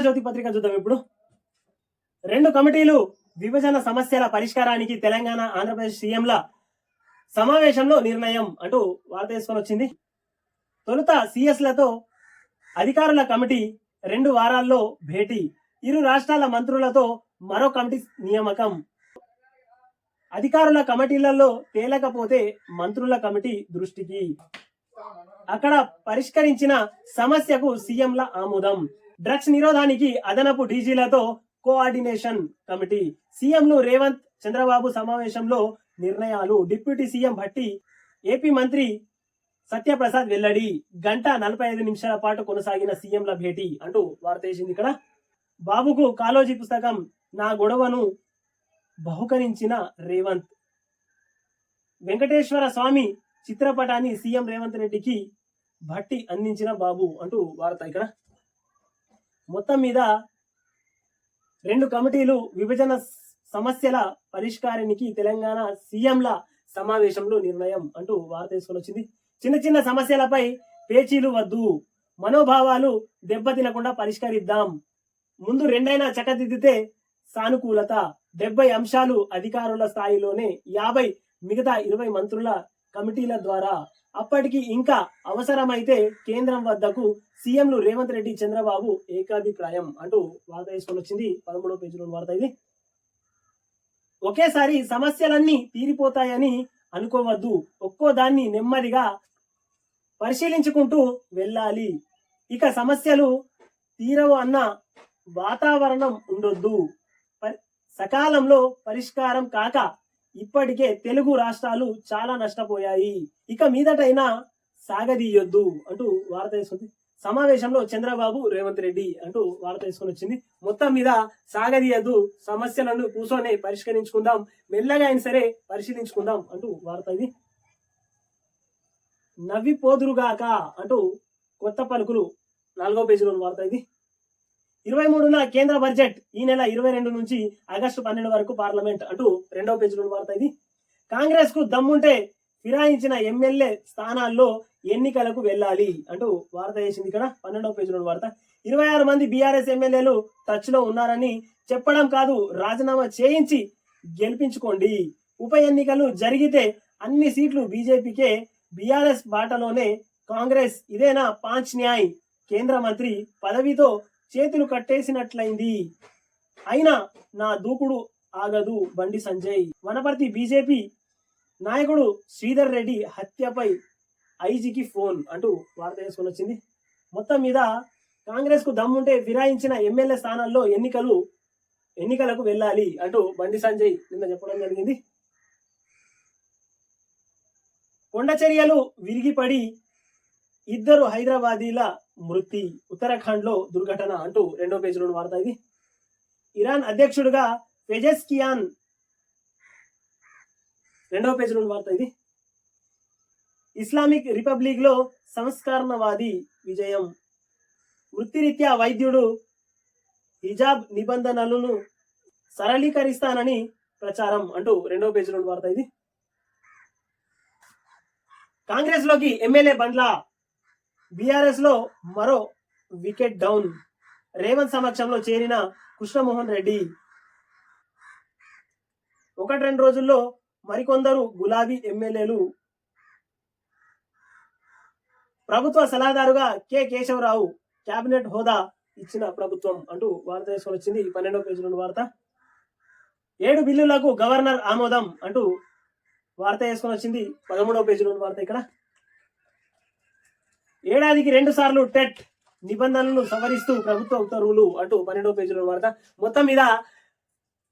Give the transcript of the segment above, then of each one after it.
ఆంధ్రజ్యోతి పత్రిక చూద్దాం ఇప్పుడు. రెండు కమిటీలు విభజన సమస్యల పరిష్కారానికి తెలంగాణ ఆంధ్రప్రదేశ్ సీఎంల సమావేశంలో నిర్ణయం అంటూ వార్త తీసుకొని వచ్చింది. తొలుత సిఎస్లతో అధికారుల కమిటీ రెండు వారాల్లో భేటీ. ఇరు రాష్ట్రాల మంత్రులతో మరో కమిటీ నియామకం. అధికారుల కమిటీలలో తేలకపోతే మంత్రుల కమిటీ దృష్టికి. అక్కడ పరిష్కరించిన సమస్యకు సీఎంల ఆమోదం. డ్రగ్స్ నిరోధానికి అదనపు డీజీలతో కోఆర్డినేషన్ కమిటీ. సీఎంలు రేవంత్ చంద్రబాబు సమావేశంలో నిర్ణయాలు. డిప్యూటీ సీఎం భట్టి ఏపీ మంత్రి సత్యప్రసాద్ వెల్లడి. గంట నలభై ఐదు నిమిషాల పాటు కొనసాగిన సీఎంల భేటీ అంటూ వార్త వేసింది ఇక్కడ. బాబుకు కాలోజీ పుస్తకం నా గొడవను బహుకరించిన రేవంత్. వెంకటేశ్వర స్వామి చిత్రపటాన్ని సీఎం రేవంత్ రెడ్డికి భట్టి అందించిన బాబు అంటూ వార్త ఇక్కడ. మొత్తం మీద రెండు కమిటీలు విభజన సమస్యల పరిష్కారానికి తెలంగాణ సీఎంల సమావేశంలో నిర్ణయం అంటూ వార్త తీసుకొని వచ్చింది. చిన్న చిన్న సమస్యలపై పేచీలు వద్దు. మనోభావాలు దెబ్బతినకుండా పరిష్కరిద్దాం. ముందు రెండైనా చక్కదిద్దితే సానుకూలత. డెబ్బై అంశాలు అధికారుల స్థాయిలోనే యాభై మిగతా ఇరవై మంత్రుల కమిటీల ద్వారా అప్పటికి ఇంకా అవసరమైతే కేంద్రం వద్దకు సీఎంలు రేవంత్ రెడ్డి చంద్రబాబు ఏకాభిప్రాయం అంటూ వార్త తీసుకొని వచ్చింది. పదమూడో పేజీలో వార్త ఇది. ఒకేసారి సమస్యలన్నీ తీరిపోతాయని అనుకోవద్దు. ఒక్కో దాన్ని నెమ్మదిగా పరిశీలించుకుంటూ వెళ్ళాలి. ఇక సమస్యలు తీరవు అన్న వాతావరణం ఉండొద్దు. సకాలంలో పరిష్కారం కాక ఇప్పటికే తెలుగు రాష్ట్రాలు చాలా నష్టపోయాయి. ఇక మీదటైనా సాగదీయొద్దు అంటూ వార్త తీసుకుంది. సమావేశంలో చంద్రబాబు రేవంత్ రెడ్డి అంటూ వార్త తీసుకొని వచ్చింది. మొత్తం మీద సాగదీయద్దు సమస్యలను కూర్చొని పరిష్కరించుకుందాం మెల్లగా అయినా సరే పరిశీలించుకుందాం అంటూ వార్త ఇది. నవ్విపోదురుగాక అంటూ కొత్త పలుకులు నాలుగో పేజీలో వార్త ఇది. ఇరవై మూడున కేంద్ర బడ్జెట్ ఈ నెల ఇరవై రెండు నుంచి ఆగస్టు పన్నెండు వరకు పార్లమెంట్ అంటూ రెండవ పేజీలో వార్త ఇది కాంగ్రెస్కు దమ్ముంటే ఫిరాయించిన ఎమ్మెల్యే స్థానాల్లో ఎన్నికలకు వెళ్ళాలి అంటూ వార్త వేసింది ఇక్కడ. పన్నెండవ పేజీలో వార్త ఇరవై ఆరు మంది బీఆర్ఎస్ ఎమ్మెల్యేలు టచ్లో ఉన్నారని చెప్పడం కాదు రాజీనామా చేయించి గెలిపించుకోండి. ఉప ఎన్నికలు జరిగితే అన్ని సీట్లు బీజేపీకే బీఆర్ఎస్ బాటలోనే కాంగ్రెస్ ఇదేనా పాంచ్ న్యాయ్? కేంద్ర మంత్రి పదవితో చేతులు కట్టేసినట్లయింది. అయినా నా దూకుడు ఆగదు బండి సంజయ్. వనపర్తి బీజేపీ నాయకుడు శ్రీధర్ రెడ్డి హత్యపై ఐజీకి ఫోన్ అంటూ వార్త వేసుకొని వచ్చింది. మొత్తం మీద కాంగ్రెస్కు దమ్ముంటే ఫిరాయించిన ఎమ్మెల్యే స్థానాల్లో ఎన్నికలు ఎన్నికలకు వెళ్ళాలి అంటూ బండి సంజయ్ నిన్న చెప్పడం జరిగింది. కొండచర్యలు విరిగిపడి ఇద్దరు హైదరాబాదీల మృతి ఉత్తరాఖండ్లో దుర్ఘటన అంటూ రెండో పేజీలో వార్త ఇది. ఇరాన్ అధ్యక్షుడుగా ఫెజెస్కియాన్ రెండవ పేజీలో వార్త ఇది. ఇస్లామిక్ రిపబ్లిక్లో సంస్కరణవాది విజయం. వృత్తిరీత్యా వైద్యుడు హిజాబ్ నిబంధనలను సరళీకరిస్తానని ప్రచారం అంటూ రెండవ పేజీలో వార్త ఇది. కాంగ్రెస్లోకి ఎమ్మెల్యే బండ్ల బీఆర్ఎస్లో మరో వికెట్ డౌన్. రేవంత్ సమక్షంలో చేరిన కృష్ణమోహన్ రెడ్డి. ఒకటి రెండు రోజుల్లో మరికొందరు గులాబీ ఎమ్మెల్యేలు. ప్రభుత్వ సలహాదారుగా కె కేశవరావు కేబినెట్ హోదా ఇచ్చిన ప్రభుత్వం అంటూ వార్త తీసుకొని వచ్చింది. పన్నెండవ నుండి వార్త. ఏడు బిల్లులకు గవర్నర్ ఆమోదం అంటూ వార్త వేసుకొని వచ్చింది. పదమూడవ పేజీ నుండి వార్త ఇక్కడ. ఏడాదికి రెండు సార్లు టెట్ నిబంధనలను సవరిస్తూ ప్రభుత్వ ఉత్తర్వులు అంటూ పన్నెండవ పేజీలో వార్త. మొత్తం మీద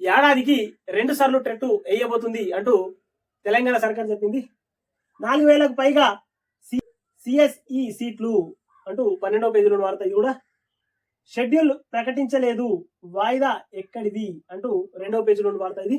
ఏడాదికి రెండు సార్లు టెట్ వేయబోతుంది అంటూ తెలంగాణ సర్కార్ చెప్పింది. నాలుగు వేలకు పైగా సిఎస్ఈ సీట్లు అంటూ పన్నెండవ పేజీలో వార్త ఇది కూడా. షెడ్యూల్ ప్రకటించలేదు వాయిదా ఎక్కడిది అంటూ రెండవ పేజీలో వార్త ఇది.